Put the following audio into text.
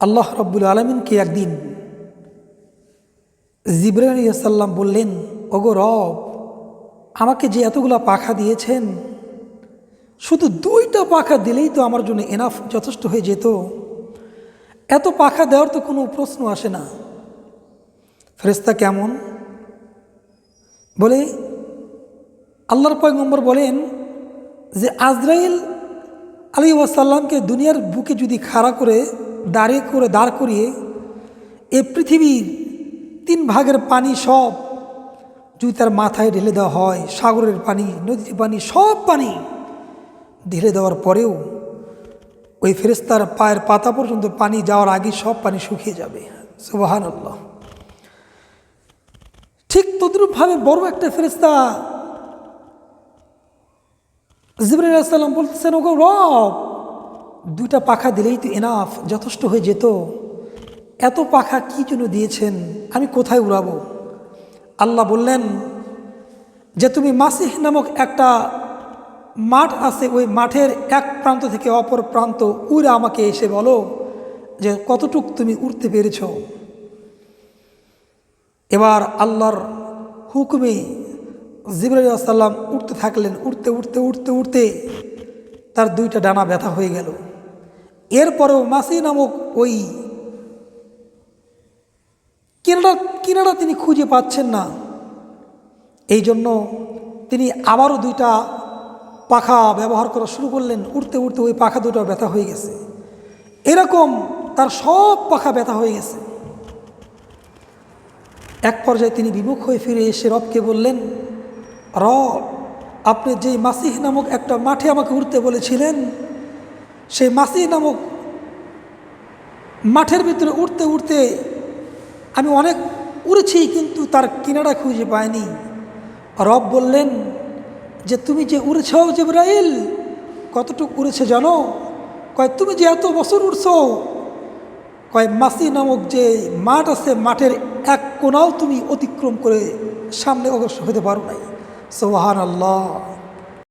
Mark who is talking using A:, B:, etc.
A: আল্লাহ রব্বুল আলমিনকে একদিন জিব্রাইল সাল্লাম বললেন, ওগো রব, আমাকে যে এতগুলা পাখা দিয়েছেন, শুধু দুইটা পাখা দিলেই তো আমার জন্য এনাফ যথেষ্ট হয়ে যেত। এত পাখা দেওয়ার তো কোনো প্রশ্ন আসে না। ফেরেস্তা কেমন? বলে, আল্লাহর পয়গম্বর বলেন যে, আজরাইল আলী ওয়াসাল্লামকে দুনিয়ার বুকে যদি খাড়া করে দাঁড়িয়ে করে দাঁড় করিয়ে এ পৃথিবীর তিন ভাগের পানি সব যদি তার মাথায় ঢেলে দেওয়া হয়, সাগরের পানি, নদীর পানি, সব পানি ঢেলে দেওয়ার পরেও ওই ফেরেস্তার পায়ের পাতা পর্যন্ত পানি যাওয়ার আগে সব পানি শুকিয়ে যাবে। সুবাহান আল্লাহ ঠিক তদ্রূপভাবে বড় একটা ফেরেস্তা জিবরাইল সাল্লাম বলতেছেন, ওগো রব দুইটা পাখা দিলেই তো এনাফ যথেষ্ট হয়ে যেত। এত পাখা কি জন্য দিয়েছেন? আমি কোথায় উড়াবো? আল্লাহ বললেন যে তুমি মাসিহ নামক একটা মাঠ আছে, ওই মাঠের এক প্রান্ত থেকে অপর প্রান্ত উড়ে আমাকে এসে বলো যে কতটুক তুমি উড়তে পেরেছ। এবার আল্লাহর হুকুমে জিবরাইল সাল্লাম উঠতে থাকলেন উঠতে উঠতে উঠতে উঠতে তার দুইটা ডানা ব্যথা হয়ে গেল। এরপরেও মাসি নামক ওই কিনারা কিনারা তিনি খুঁজে পাচ্ছেন না। এই জন্য তিনি আবারও দুইটা পাখা ব্যবহার করা শুরু করলেন। উঠতে উঠতে ওই পাখা দুটো ব্যথা হয়ে গেছে। এরকম তার সব পাখা ব্যথা হয়ে গেছে। এক পর্যায়ে তিনি বিমুখ হয়ে ফিরে এসে রবকে বললেন, রব, আপনি যেই মাসিহ নামক একটা মাঠে আমাকে উঠতে বলেছিলেন সেই মাসি নামক মাঠের ভিতরে উঠতে উঠতে আমি অনেক উড়েছি, কিন্তু তার কিনারা খুঁজে পাইনি। রব বললেন যে, তুমি যে উড়েছ জিব্রাইল, কতটুকু উড়েছে জানো? কয়, তুমি যে এত বছর উড়ছ? কয়, মাসি নামক যে মাঠ আছে, মাঠের এক কোনাও তুমি অতিক্রম করে সামনে অগ্রসর হতে পারো নাই। সোহান আল্লাহ